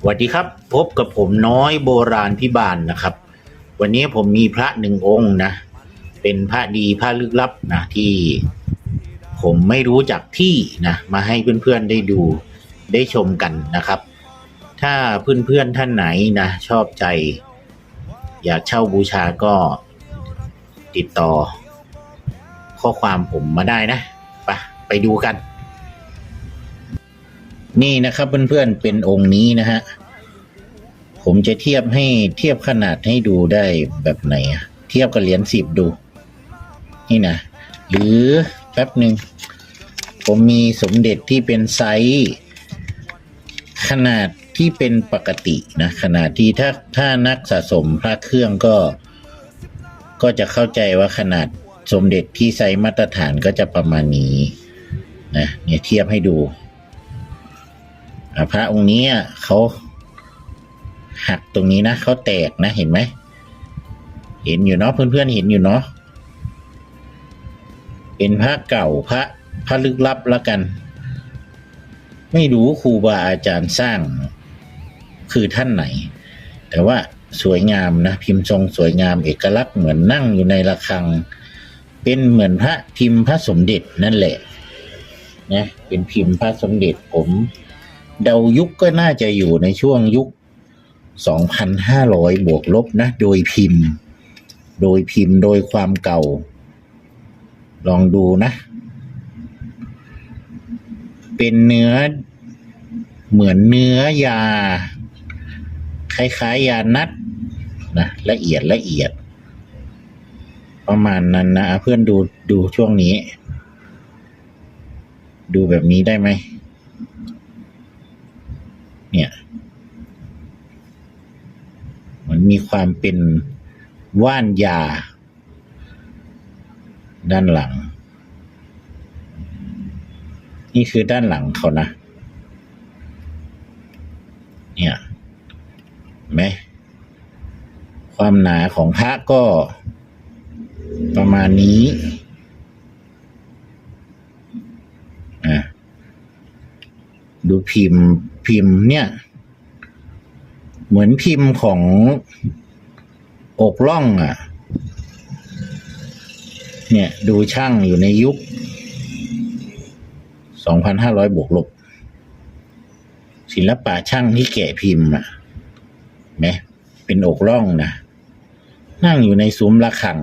สวัสดีครับ พบกับผมน้อยโบราณพิบาลนะครับ วันนี้ผมมีพระหนึ่งองค์นะ เป็นพระดีพระลึกลับนะที่ผมไม่รู้จักที่นะมาให้เพื่อนๆได้ดูได้ชมกันนะครับ ถ้าเพื่อนๆท่านไหนนะชอบใจ อยากเช่าบูชาก็ติดต่อข้อความผมมาได้นะ ไปไปดูกัน นี่นะครับเพื่อนๆเป็นองค์นี้นะฮะ ผมจะเทียบให้เทียบขนาดให้ดูได้แบบไหนอะเทียบกับเหรียญสิบดู นี่นะ หรือแป๊บหนึ่ง ผมมีสมเด็จที่เป็นไซส์ขนาดที่เป็นปกตินะขนาดที่ถ้าถ้านักสะสมพระเครื่องก็ ก็จะเข้าใจว่าขนาดสมเด็จที่ไซส์มาตรฐานก็จะประมาณนี้นะเนี่ยเทียบให้ดู พระองค์นี้เขาหักตรงนี้นะเขาแตกนะเห็นไหม เห็นอยู่เนาะเพื่อนๆเห็นอยู่เนาะเป็นพระเก่าพระพระลึกลับแล้วกัน ไม่รู้ครูบาอาจารย์สร้างคือท่านไหน แต่ว่าสวยงามนะ พิมพ์ทรงสวยงามเอกลักษณ์เหมือนนั่งอยู่ในระฆัง เป็นเหมือนพระพิมพ์พระสมเด็จนั่นแหละนะเป็นพิมพ์พระสมเด็จผม เดายุคก็น่าจะอยู่ในช่วงยุค 2,500 บวกลบนะ โดยพิมพ์ โดยพิมพ์โดยความเก่า ลองดูนะ เป็นเนื้อ เหมือนเนื้อยา คล้ายๆ ยานัดนะละเอียดละเอียด ประมาณนั้นนะ เพื่อนดูดูช่วงนี้ ดูแบบนี้ได้ไหม เนี่ย มีความเป็นว่านยา ด้านหลัง นี่คือด้านหลังเขานะ เนี่ยไหมความหนาของพระก็ประมาณนี้อะดูพิมพ์พิมพ์เนี่ย เหมือนพิมพ์ของอกล่องอะ เนี่ย ดูช่างอยู่ในยุค 2,500 บวกลบ ศิลปะช่างที่แกะพิมพ์อะไหมเป็นอกล่องนะนั่งอยู่ในซุ้มระฆัง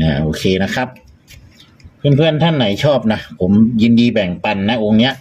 นะโอเคนะครับ เพื่อนๆท่านไหนชอบนะ ผมยินดีแบ่งปันนะ องค์เนี้ย